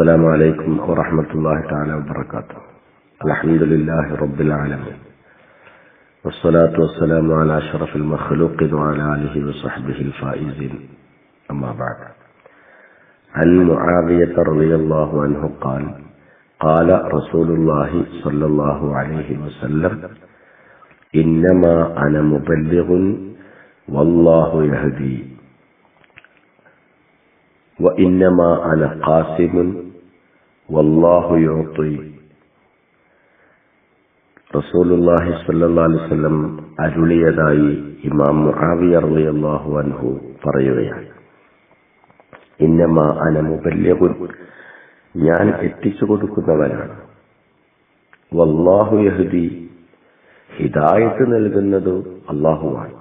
السلام عليكم ورحمة الله تعالى وبركاته. الحمد لله رب العالمين. والصلاة والسلام على أشرف المخلوقين وعلى آله وصحبه الفائزين. أما بعد. عن معاوية رضي الله عنه قال قال رسول الله صلى الله عليه وسلم إنما أنا مبلغ والله يهدي وإنما أنا قاسم വല്ലാഹു യോത്തി റസൂലുല്ലാഹി സല്ലാ അലിസ്ലം അരുളിയതായി ഇമാം മുഹാവിയ അള്ളാഹു അൻഹു പറയുകയാണ്. ഇന്നമ അനമുബല്യകുൻ ഞാൻ എത്തിച്ചു കൊടുക്കുന്നവനാണ്. വല്ലാഹു യഹുദി. ഹിദായത്ത് നൽകുന്നത് അള്ളാഹുവാണ്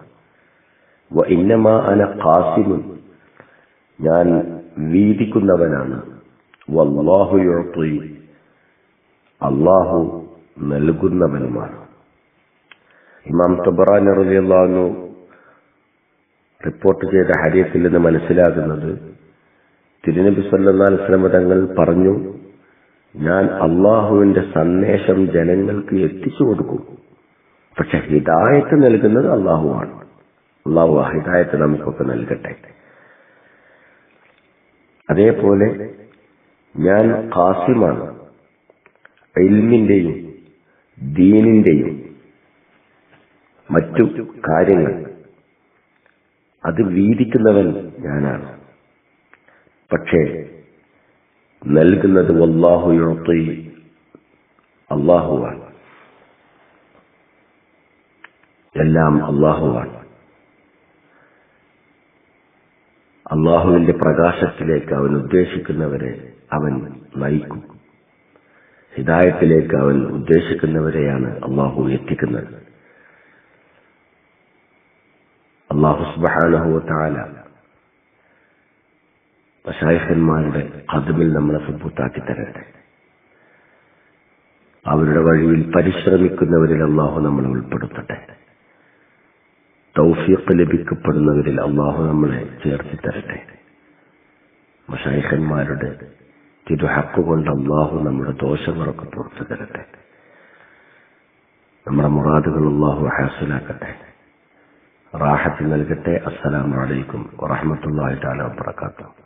ഇന്നമ അന ഖാസിമുൻ. ഞാൻ വീതിക്കുന്നവനാണ്. വല്ലാഹു യുഅതി അള്ളാഹു നൽകുന്നവനുമാണ്. ഇമാം തബറാനി റളിയല്ലാഹു റിപ്പോർട്ട് ചെയ്ത ഹരിയത്തിൽ നിന്ന് മനസ്സിലാകുന്നത് തിരുനബി അലൈഹി വസല്ലം തങ്ങൾ പറഞ്ഞു ഞാൻ അള്ളാഹുവിന്റെ സന്ദേശം ജനങ്ങൾക്ക് എത്തിച്ചു കൊടുക്കും. പക്ഷെ ഹിദായത്ത് നൽകുന്നത് അള്ളാഹുവാണ് അള്ളാഹു ആ ഹിദായത്ത് നമുക്കൊക്കെ നൽകട്ടെ. അതേപോലെ ഞാൻ കാസിമാണ് എൽമിന്റെയും ദീനിന്റെയും മറ്റു കാര്യങ്ങൾ. അത് വീതിക്കുന്നവൻ ഞാനാണ്. പക്ഷേ നൽകുന്നത് വല്ലാഹു യുഴത്തി അള്ളാഹുവാണ് എല്ലാം അള്ളാഹുവാണ് അള്ളാഹുവിന്റെ പ്രകാശത്തിലേക്ക് അവൻ ഉദ്ദേശിക്കുന്നവരെ അവൻ നയിക്കും ഹിദായത്തിലേക്ക് അവൻ ഉദ്ദേശിക്കുന്നവരെയാണ് അള്ളാഹു എത്തിക്കുന്നത്. അള്ളാഹു സുബാനഹു താല മഷായഹന്മാരുടെ കഥമിൽ നമ്മളെ സുബൂത്താക്കി തരട്ടെ. അവരുടെ വഴിയിൽ പരിശ്രമിക്കുന്നവരിൽ അള്ളാഹു നമ്മളെ ഉൾപ്പെടുത്തട്ടെ. തൗഫീഖ് ലഭിക്കപ്പെടുന്നവരിൽ അള്ളാഹു നമ്മളെ ചേർത്തി തരട്ടെ. മഷായിഖന്മാരുടെ തിരുഹക്ക് കൊണ്ട് അള്ളാഹു നമ്മുടെ ദോഷങ്ങളൊക്കെ പുറത്തു തരട്ടെ നമ്മുടെ മുറാദുകൾ അള്ളാഹു ഹാസിലാക്കട്ടെ. റാഹത്ത് നൽകട്ടെ. അസ്സലാമലൈക്കും വറഹമത്തല്ലാഹി താല വാബർക്കാത്തു